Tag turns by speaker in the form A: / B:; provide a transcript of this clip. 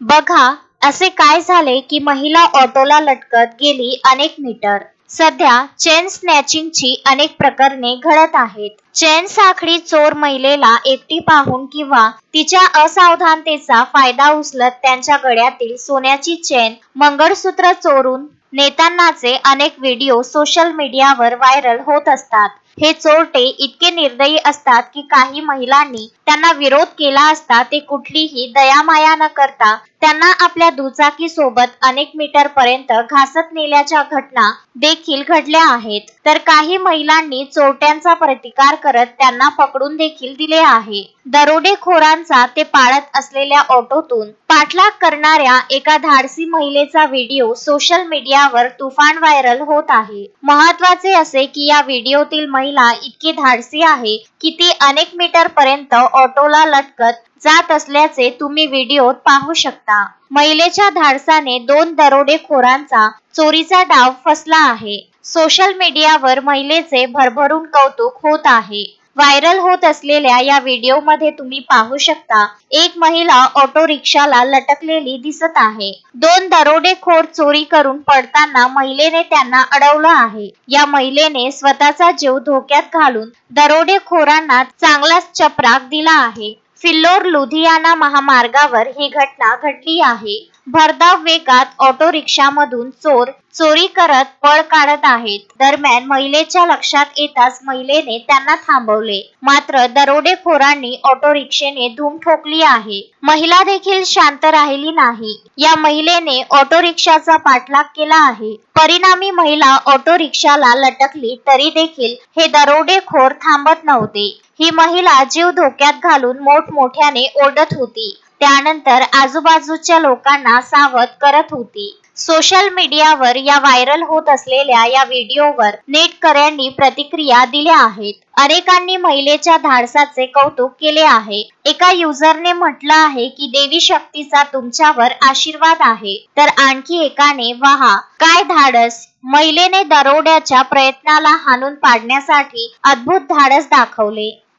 A: बघा असे काय झाले की महिला ऑटोला लटकत गेली अनेक मीटर. सध्या चेन स्नॅचिंगची अनेक प्रकरणे घडत आहेत. चेन साखळी चोर महिलेला एकटी पाहून किंवा तिच्या असावधानतेचा फायदा उचलत त्यांच्या गळ्यातील सोन्याची चेन मंगळसूत्र चोरून नेत्यांनाचे अनेक व्हिडिओ सोशल मीडियावर व्हायरल होत असतात. हे चोरटे इतके निर्दयी असतात की काही महिलांनी त्यांना विरोध केला असता ते कुठलीही दयामाया न करता त्यांना आपल्या दुचाकी सोबत अनेक मीटर पर्यंत घासत नेल्याच्या घटना देखील घडल्या आहेत. तर काही महिलांनी चोरट्यांचा प्रतिकार करत त्यांना पकडून देखील दिले आहे. दरोडेखोरांचा ते पाळत असलेल्या ऑटोतून पाठलाग करणाऱ्या एका धाडसी महिलेचा व्हिडिओ सोशल मीडियावर तुफान व्हायरल होत आहे. महत्त्वाचे असे की या व्हिडिओतील महिला इतकी धाडसी आहे की ती अनेक मीटर पर्यंत ऑटोला लटकत जात असल्याचे तुम्ही व्हिडिओत पाहू शकता. महिलेच्या धाडसाने दोन दरोडेखोरांचा चोरीचा डाव फसला आहे. सोशल मीडियावर महिलेचे भरभरून कौतुक होत आहे. व्हायरल होत असलेल्या या व्हिडिओमध्ये तुम्ही पाहू शकता एक महिला ऑटो रिक्षाला लटकलेली दिसत आहे. दोन दरोडेखोर चोरी करून पडताना महिलेने त्यांना अडवलं आहे. या महिलेने स्वतःचा जीव धोक्यात घालून दरोडेखोरांना चांगलाच चपराक दिला आहे. फिल्लोर लुधियाना महामार्गावर ही घटना घडली आहे. भरधाव वेगात ऑटो रिक्षामधून चोर चोरी करत पळ काढत आहेत. दरम्यान महिलेच्या लक्षात येताच महिलेने त्यांना थांबवले. मात्र दरोडेखोरांनी ऑटो रिक्षेने धूम ठोकली आहे. महिला देखील शांत राहिली नाही. या महिलेने ऑटो रिक्षाचा पाठलाग केला आहे. परिणामी महिला ऑटो रिक्षाला लटकली तरी देखील हे दरोडेखोर थांबत नव्हते. ही महिला जीव धोक्यात घालून मोठमोठ्याने ओरडत होती. त्यानंतर आजूबाजूच्या लोकांना सावध करत होती. सोशल मीडियावर या व्हायरल होत असलेल्या या व्हिडिओवर नेटकऱ्यांनी प्रतिक्रिया दिल्या आहेत. अनेकांनी महिलेच्या धाडसाचे कौतुक केले आहे. एका युजरने म्हटलं आहे की देवी शक्तीचा तुमच्यावर आशीर्वाद आहे. तर आणखी एकाने वाहा. काय धाडस? महिलेने दरोड्याच्या प्रयत्नाला हाणून पाडण्यासाठी अद्भुत धाडस दाखवले.